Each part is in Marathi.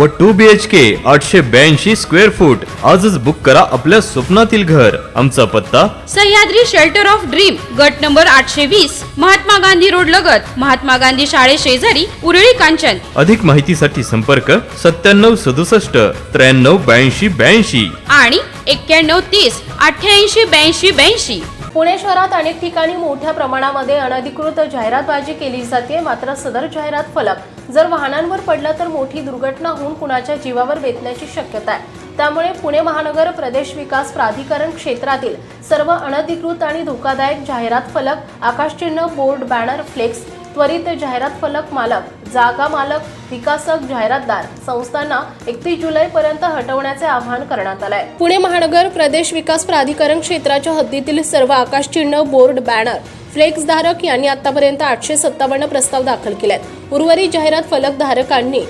व टू बी एच के आठशे ब्याऐंशी स्क्वेअर फूट आजच बुक करा आपल्या स्वप्नातील घर. आमचा पत्ता? सह्याद्री शेल्टर ऑफ ड्रीम गट नंबर आठशे वीस महात्मा गांधी रोड लगत. महात्मा गांधी शाळे शेजारी उरळी कांचन. अधिक माहितीसाठी संपर्क सत्त्याण्णव सदुसष्ट त्र्याण्णव ब्याऐंशी ब्याऐंशी. आणि एक्क्याण्णव तीस अठ्ठ्याऐंशी ब्याऐंशी ब्याऐंशी. पुणे शहरात अनेक ठिकाणी मोठ्या प्रमाणामध्ये अनधिकृत जाहिरातबाजी केली जाते मात्र सदर जाहिरात फलक जर वाहनांवर पडला तर मोठी दुर्घटना होऊन कुणाच्या जीवावर बेतण्याची शक्यता आहे. त्यामुळे पुणे महानगर प्रदेश विकास प्राधिकरण क्षेत्रातील सर्व अनधिकृत आणि धोकादायक जाहिरात फलक आकाशचिन्ह बोर्ड बॅनर फ्लेक्स त्वरित जाहिरात फलक मालक जागा मालक विकासक जाहिरातदार संस्थांना एकतीस जुलैपर्यंत हटवण्याचे आवाहन करण्यात आलंय. पुणे महानगर प्रदेश विकास प्राधिकरण क्षेत्राच्या हद्दीतील सर्व आकाशचिन्ह बोर्ड बॅनर फ्लेक्सधारक यांनी आतापर्यंत आठशे सत्तावन्न प्रस्ताव दाखल केलेत. आहेत उर्वरित जाहिरात फलकधारकांनी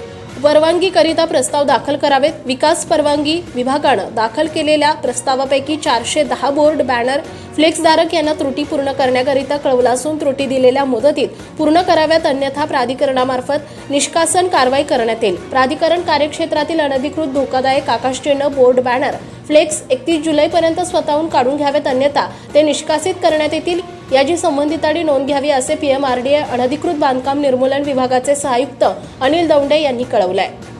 परवानगीकरिता प्रस्ताव दाखल करावेत. विकास परवानगी विभागानं दाखल केलेल्या प्रस्तावापैकी चारशे दहा बोर्ड बॅनर फ्लेक्सधारक यांना त्रुटी पूर्ण करण्याकरिता कळवला असून त्रुटी दिलेल्या मुदतीत पूर्ण कराव्यात अन्यथा प्राधिकरणामार्फत निष्कासन कारवाई करण्यात येईल. प्राधिकरण कार्यक्षेत्रातील अनधिकृत धोकादायक आकाशचिन्ह बोर्ड बॅनर फ्लेक्स एकतीस जुलैपर्यंत स्वतःहून काढून घ्यावेत अन्यथा ते निष्कासित करण्यात येतील याची संबंधितांनी नोंद घ्यावी असे पीएमआरडीए अनधिकृत बांधकाम निर्मूलन विभागाचे सहायुक्त अनिल दौंडे यांनी कळवलं आहे